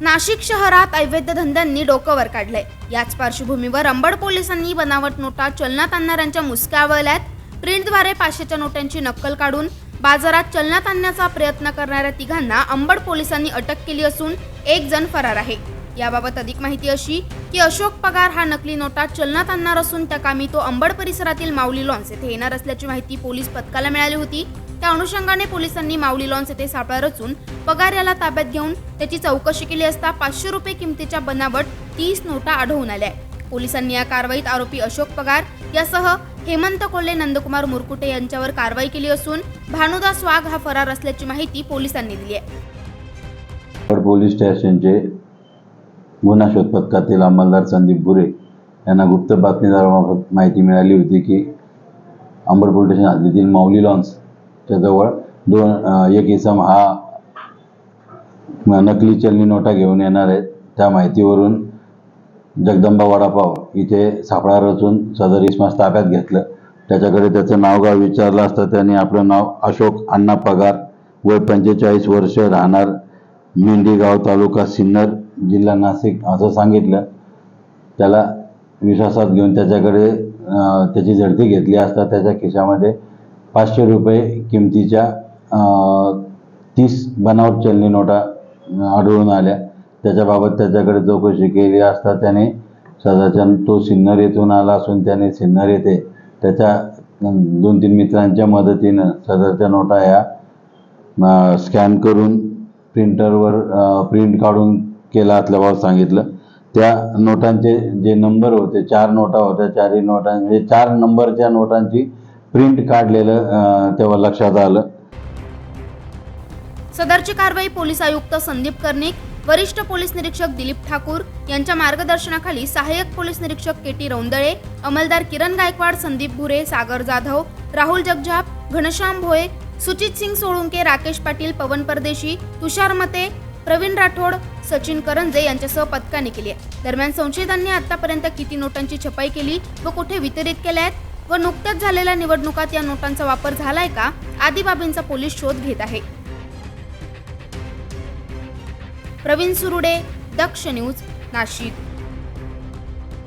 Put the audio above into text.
नाशिक शहरात अवैध धंद्यांनी डोकं वर काढलंय याच पार्श्वभूमीवर अंबड पोलिसांनी बनावट नोटा चलनात आणणाऱ्यांच्या मुसक्या आवळल्यात. प्रिंटद्वारे पाचशेच्या नोटांची नक्कल काढून बाजारात चलनात आणण्याचा प्रयत्न करणाऱ्या तिघांना अंबड पोलिसांनी अटक केली असून एक जण फरार आहे. याबाबत अधिक माहिती अशी की अशोक पगार हा नकली नोटा चलनात आणणार असून त्या कामी तो अंबड परिसरातील माऊली लॉन्स येथे येणार असल्याची माहिती पोलीस पथकाला मिळाली होती. त्या अनुषंगाने पोलिसांनी माऊली लॉन्स येथे सापळा रचून पगार याला ताब्यात घेऊन त्याची चौकशी केली असता पाचशे रुपये किमतीच्या बनावट तीस नोटा आढळून आल्या. पोलिसांनी या कारवाईत आरोपी अशोक पगार यासह हेमंत कोल्हे नंदकुमार मुरकुटे यांच्यावर कारवाई केली असून भानुदास वाघ हा फरार असल्याची माहिती पोलिसांनी दिली आहे. पोलीस स्टेशनचे गुन्हा शोध पथकातील अंमलदार संदीप बुरे यांना गुप्त बातमीदारामार्फत माहिती मिळाली होती की अंबरपूर स्टेशन हद्दीतील माऊली त्याजवळ जवळ दोन एक इसम हा नकली चलनी नोटा घेऊन येणार आहेत. त्या माहितीवरून जगदंबा वडापाव इथे सापळा रचून सदर इसमास ताब्यात घेतलं. त्याच्याकडे त्याचं नावगाव विचारलं असता. त्याने आपलं नाव अशोक अण्णा पगार वय पंचेचाळीस वर्ष राहणार मेंढीगाव तालुका सिन्नर जिल्हा नाशिक असं सांगितलं. त्याला विश्वासात घेऊन त्याच्याकडे त्याची झडती घेतली असता त्याच्या खिशामध्ये पाचशे रुपये किमतीच्या तीस बनावट चलनी नोटा आढळून आल्या. त्याच्याबाबत त्याच्याकडे चौकशी केली असता त्याने सदाच्या तो सिन्नर येथून आला असून त्याने सिन्नर येथे त्याच्या दोन तीन मित्रांच्या मदतीनं सदरच्या नोटा ह्या स्कॅन करून प्रिंटरवर प्रिंट काढून केला असल्याबाबत सांगितलं. त्या नोटांचे जे नंबर होते चार नोटा होत्या. चारही नोटां म्हणजे चार नंबरच्या नोटांची प्रिंट काढलेलं तेव्हा लक्षात आलं. सदरची कारवाई पोलीस आयुक्त संदीप कर्णिक वरिष्ठ पोलीस निरीक्षक दिलीप ठाकूर यांच्या मार्गदर्शनाखाली सहाय्यक पोलीस निरीक्षक के टी रौंदळे अंमलदार किरण गायकवाड संदीप भुरे सागर जाधव राहुल जगजाप घनश्याम भोये सुचित सिंग सोळुंके राकेश पाटील पवन परदेशी तुषार मते प्रवीण राठोड सचिन करंजे यांच्यासह पथकाने केली आहे. दरम्यान संशयितांनी आतापर्यंत किती नोटांची छपाई केली व कुठे वितरित केल्या आहेत व नुकत्याच झालेल्या निवडणुकात या नोटांचा वापर झालाय का? आदी बाबींचा पोलीस शोध घेत आहे. प्रवीण सुरुडे दक्ष न्यूज नाशिक.